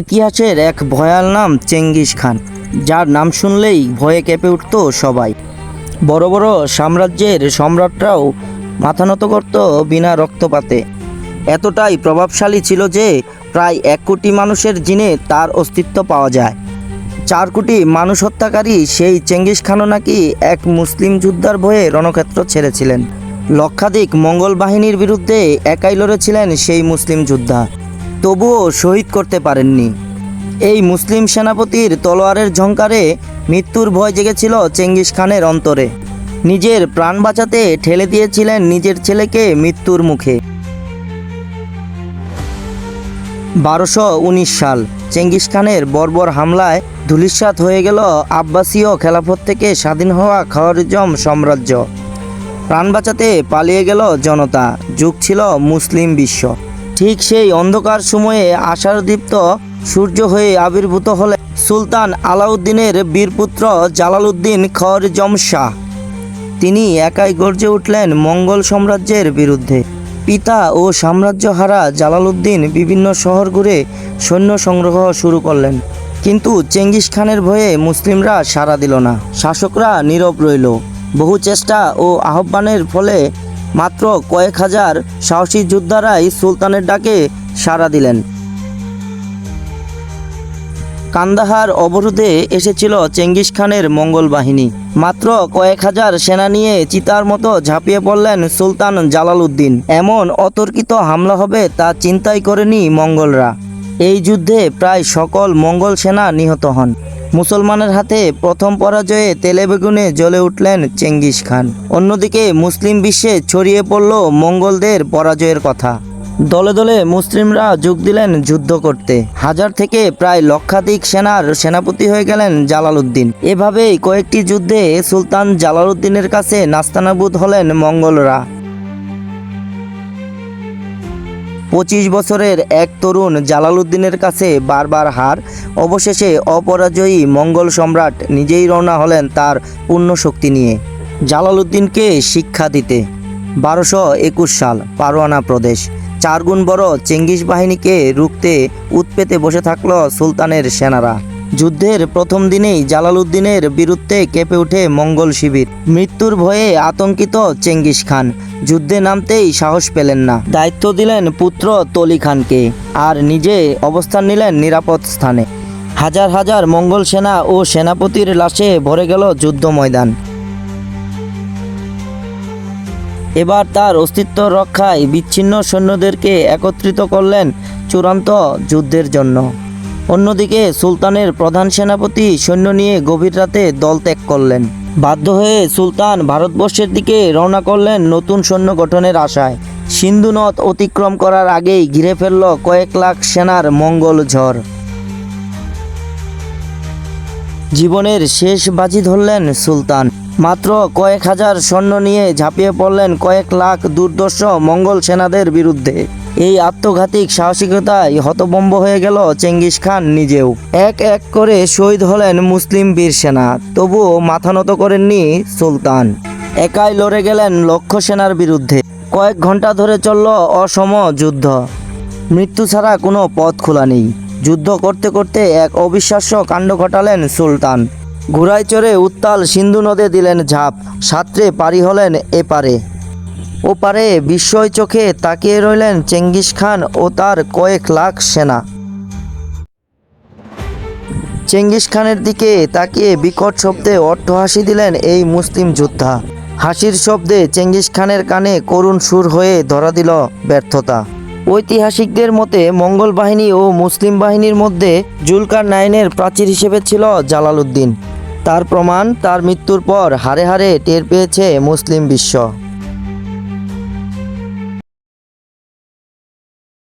ইতিহাসের এক ভয়াল নাম চেঙ্গিস খান, যার নাম শুনলেই ভয়ে কেঁপে উঠত সবাই। বড় বড় সাম্রাজ্যের সম্রাটরাও মাথা নত করত বিনা রক্তপাতে। এতটাই প্রভাবশালী ছিল যে প্রায় এক কোটি মানুষের জিনে তার অস্তিত্ব পাওয়া যায়। চার কোটি মানুষ হত্যাকারী সেই চেঙ্গিস খানও নাকি এক মুসলিম যোদ্ধার ভয়ে রণক্ষেত্র ছেড়েছিলেন। লক্ষাধিক মঙ্গল বাহিনীর বিরুদ্ধে একাই লড়েছিলেন সেই মুসলিম যোদ্ধা। তবুও শহীদ করতে পারেননি। এই মুসলিম সেনাপতির তলোয়ারের ঝংকারে মৃত্যুর ভয় জেগেছিল চেঙ্গিস খানের অন্তরে। নিজের প্রাণ বাঁচাতে ঠেলে দিয়েছিলেন নিজের ছেলেকে মৃত্যুর মুখে। বারোশো সাল চেঙ্গিস খানের বর্বর হামলায় ধূলিসাৎ হয়ে গেল আব্বাসীয় খেলাফত থেকে স্বাধীন হওয়া খাওয়ারিজম সাম্রাজ্য। প্রাণ বাঁচাতে পালিয়ে গেল জনতা, যুগ ছিল মুসলিম বিশ্ব। ঠিক সেই অন্ধকার সময়ে আশারদীপ্ত সূর্য হয়ে আবির্ভূত হলে সুলতান আলাউদ্দিনের বীরপুত্র জালালউদ্দিন খরজম শাহ তিনি একাই গর্জে উঠলেন মঙ্গল সাম্রাজ্যের বিরুদ্ধে। পিতা ও সাম্রাজ্য হারা জালালউদ্দিন বিভিন্ন শহর ঘুরে সৈন্য সংগ্রহ শুরু করলেন। কিন্তু চেঙ্গিস খানের ভয়ে মুসলিমরা সাড়া দিল না। শাসকরা নীরব রইল। বহু চেষ্টা ও আহ্বানের ফলে মাত্র কয়েক হাজার সাহসী যোদ্ধারাই সুলতানের ডাকে সাড়া দিলেন। কান্দাহার অবরোধে এসেছিল চেঙ্গিস খানের মঙ্গল বাহিনী। মাত্র কয়েক হাজার সেনা নিয়ে চিতার মতো ঝাঁপিয়ে পড়লেন সুলতান জালালউদ্দিন। এমন অতর্কিত হামলা হবে তা চিন্তাই করেনি মঙ্গলরা। এই যুদ্ধে প্রায় সকল মঙ্গল সেনা নিহত হন। মুসলমানের হাতে প্রথম পরাজয়ে তেলে বেগুনে জ্বলে উঠলেন চেঙ্গিস খান। অন্যদিকে মুসলিম বিশ্বে ছড়িয়ে পড়ল মঙ্গলদের পরাজয়ের কথা। দলে দলে মুসলিমরা যোগ দিলেন যুদ্ধ করতে। হাজার থেকে প্রায় লক্ষাধিক সেনার সেনাপতি হয়ে গেলেন জালালউদ্দিন। এভাবেই কয়েকটি যুদ্ধে সুলতান জালালউদ্দিনের কাছে নাস্তানাবুদ হলেন মঙ্গলরা। পঁচিশ বছরের এক তরুণ জালালউদ্দিনের কাছে বারবার হার। অবশেষে অপরাজয়ী মঙ্গল সম্রাট নিজেই রওনা হলেন তার পূর্ণ শক্তি নিয়ে। জালালউদ্দিনকে শিক্ষা দিতে। বারোশো একুশ সাল পারোয়ানা প্রদেশ। চারগুণ বড় চেঙ্গিস বাহিনীকে রুখতে উৎপেতে বসে থাকল সুলতানের সেনারা। যুদ্ধের প্রথম দিনেই জালালউদ্দিনের বিরুদ্ধে কেঁপে ওঠে মঙ্গল শিবির। মৃত্যুর ভয়ে আতঙ্কিত চেঙ্গিস খান। যুদ্ধে নামতেই সাহস পেলেন না। দায়িত্ব দিলেন পুত্র তলি খানকে আর নিজে অবস্থান নিলেন নিরাপদ স্থানে। হাজার হাজার মঙ্গল সেনা ও সেনাপতির লাশে ভরে গেল যুদ্ধ ময়দান। এবার তার অস্তিত্ব রক্ষায় বিচ্ছিন্ন সৈন্যদেরকে একত্রিত করলেন চূড়ান্ত যুদ্ধের জন্য। অন্যদিকে সুলতানের প্রধান সেনাপতি সৈন্য নিয়ে গভীর রাতে দল ত্যাগ করলেন। বাধ্য হয়ে সুলতান ভারতবর্ষের দিকে রওনা করলেন নতুন সৈন্য গঠনের আশায়। সিন্ধু নদ অতিক্রম করার আগেই ঘিরে ফেলল কয়েক লাখ সেনার মঙ্গল ঝড়। জীবনের শেষ বাজি ধরলেন সুলতান। মাত্র কয়েক হাজার সৈন্য নিয়ে ঝাঁপিয়ে পড়লেন কয়েক লাখ দুর্দর্শ মঙ্গল সেনাদের বিরুদ্ধে। এই আত্মঘাতিক সাহসিকতায় হতবম্ব হয়ে গেল চেঙ্গিস খান নিজেও। এক এক করে শহীদ হলেন মুসলিম বীর সেনা, তবুও মাথা নত করেননি সুলতান। একাই লড়ে গেলেন লক্ষ্য সেনার বিরুদ্ধে। কয়েক ঘণ্টা ধরে চলল অসম যুদ্ধ। মৃত্যু ছাড়া কোনো পথ খোলা নেই। যুদ্ধ করতে করতে এক অবিশ্বাস্য কাণ্ড ঘটালেন সুলতান। ঘোড়ায় চড়ে উত্তাল সিন্ধু নদে দিলেন ঝাঁপ। সাঁতরে পারি হলেন এপারে। ওপারে বিস্ময় চোখে তাকিয়ে রইলেন চেঙ্গিস খান ও তার কয়েক লাখ সেনা। চেঙ্গিস খানের দিকে তাকিয়ে বিকট শব্দে অট্টহাসি দিলেন এই মুসলিম যোদ্ধা। হাসির শব্দে চেঙ্গিস খানের কানে করুণ সুর হয়ে ধরা দিল ব্যর্থতা। ঐতিহাসিকদের মতে মঙ্গল বাহিনী ও মুসলিম বাহিনীর মধ্যে জুলকার নাইনের প্রাচীর হিসেবে ছিল জালালউদ্দিন তার প্রমাণ তার মৃত্যুর পর হারে হারে টের পেয়েছে মুসলিম বিশ্ব।